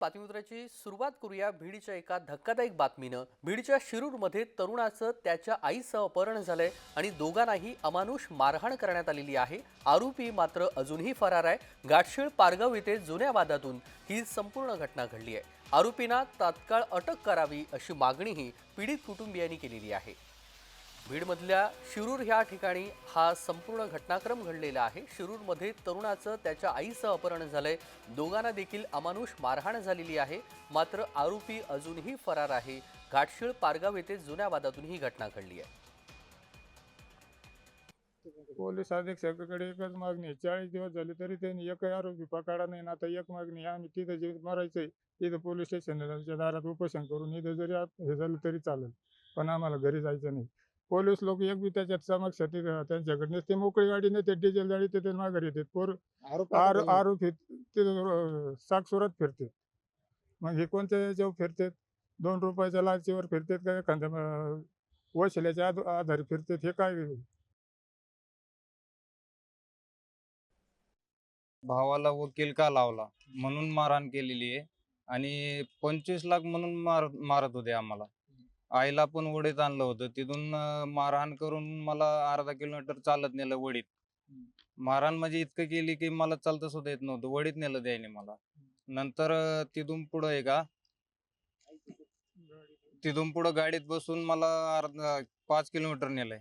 बातमीपत्राची सुरुवात करूया भिडीच्या एका धक्कादायक बातमीनं. भिडच्या शिरूरमध्ये तरुणाचं त्याच्या आईसह अपहरण झालंय आणि दोघांनाही अमानुष मारहाण करण्यात आलेली आहे. आरोपी मात्र अजूनही फरार आहे. गाठशीळ पारगाव येथे जुन्या वादातून ही संपूर्ण घटना घडली आहे. आरोपींना तात्काळ अटक करावी अशी मागणीही पीडित कुटुंबियांनी केलेली आहे. बीडमधल्या शिरूर ह्या ठिकाणी हा संपूर्ण घटनाक्रम घडलेला आहे. शिरूरमध्ये तरुणाचं त्याच्या आईचं अपहरण झालंय. दोघांना देखील अमानुष मारहाण झालेली आहे. मात्र आरोपी अजूनही फरार आहे. घाटशीळ पारगाव येथे जुन्या वादातून ही घटना घडली आहे. पोलीस अधीक्षकाकडे एकच मागणी चाळीस दिवस झाले तरी त्यांनी एकही आरोपी पकडा नाही. ना आता एक मागणी आम्ही तिथं जे मारायचंय तिथं पोलीस स्टेशनच्या दारात उपोषण करून इथं जरी हे झालं तरी चालेल. पण आम्हाला घरी जायचं नाही. पोलीस लोक एक बी त्याच्यात समक्षाती त्यांच्याकडे नसते मोकळी गाडी नेते डिझेल गाडी ते ते माघारी येतात. पोर आरोप आर आरोपी ते साक्षुरात फिरते मग हे कोणत्या याच्यावर फिरतात? दोन रुपयाच्या लाचेवर फिरतात का एखाद्या वशिल्याच्या आध- आधारे फिरतात? हे काय? भावाला वकील का लावला? म्हणून मारहाण केलेली आहे. आणि पंचवीस लाख म्हणून मार मारत होते आम्हाला. आईला पण वडीत आणलं होतं. तिथून अं, मारहाण करून मला अर्धा किलोमीटर चालत नेलं वडीत. मारहाण म्हणजे इतकं केली की मला चालतं सुद्धा येत नव्हतं. वडीत नेलं त्याने मला. नंतर अं, तिथून पुढं आहे का? तिथून पुढं गाडीत बसून मला अर्धा पाच किलोमीटर नेलंय.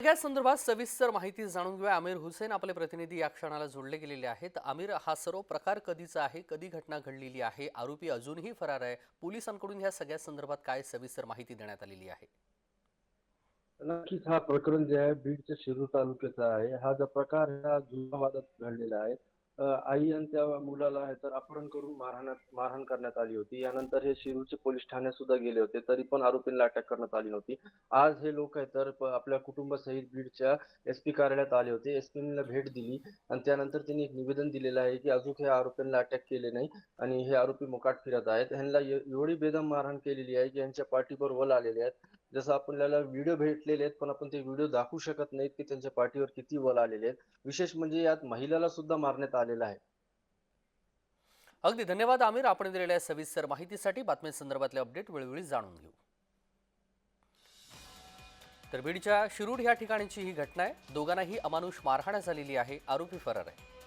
या संदर्भात सविस्तर माहिती जाणून घेऊया. आमिर हुसेन आपले प्रतिनिधी या क्षणाला जोडले गेलेले आहेत. आमिर हा सर्व प्रकार कधीचा आहे? कधी घटना घडलेली आहे? आरोपी अजूनही फरार आहे. पोलिसांकडून या सगळ्या संदर्भात काय सविस्तर माहिती देण्यात आलेली आहे? नक्कीच हा प्रकरण जे आहे बीडच्या शिरूर तालुक्याचा आहे. हा जो प्रकार हा जुना वादात घडलेला आहे. आई आणि त्या मुलाला आहे तर अपहरण करून मारहाण मारहाण करण्यात आली होती. यानंतर हे शिरूरचे पोलीस ठाण्यात सुद्धा गेले होते तरी पण आरोपींना अटक करण्यात आली नव्हती. आज हे लोक आहे तर आपल्या कुटुंबासहित बीडच्या एस पी कार्यालयात आले होते. एस ला भेट दिली आणि त्यानंतर त्यांनी एक निवेदन दिलेलं आहे की अजून हे आरोपींना अटक केले नाही आणि हे आरोपी मोकाट फिरत आहेत. ह्यांना एवढी बेदम मारहाण केलेली आहे की यांच्या पाठीवर वल आलेले आहेत. जसं आपल्याला व्हिडिओ भेटलेले आहेत पण आपण ते व्हिडिओ दाखवू शकत नाहीत की त्यांच्या पाठीवर किती वल आलेले आहेत. विशेष म्हणजे यात महिलाला सुद्धा मारण्यात आलेलं आहे. अगदी धन्यवाद आमिर. आपण दिलेल्या सविस्तर माहितीसाठी बातम्यांसंदर्भातले अपडेट वेळोवेळी जाणून घेऊ. तर बीडच्या शिरूड या ठिकाणची ही घटना आहे. दोघांनाही अमानुष मारहाण झालेली आहे. आरोपी फरार आहे.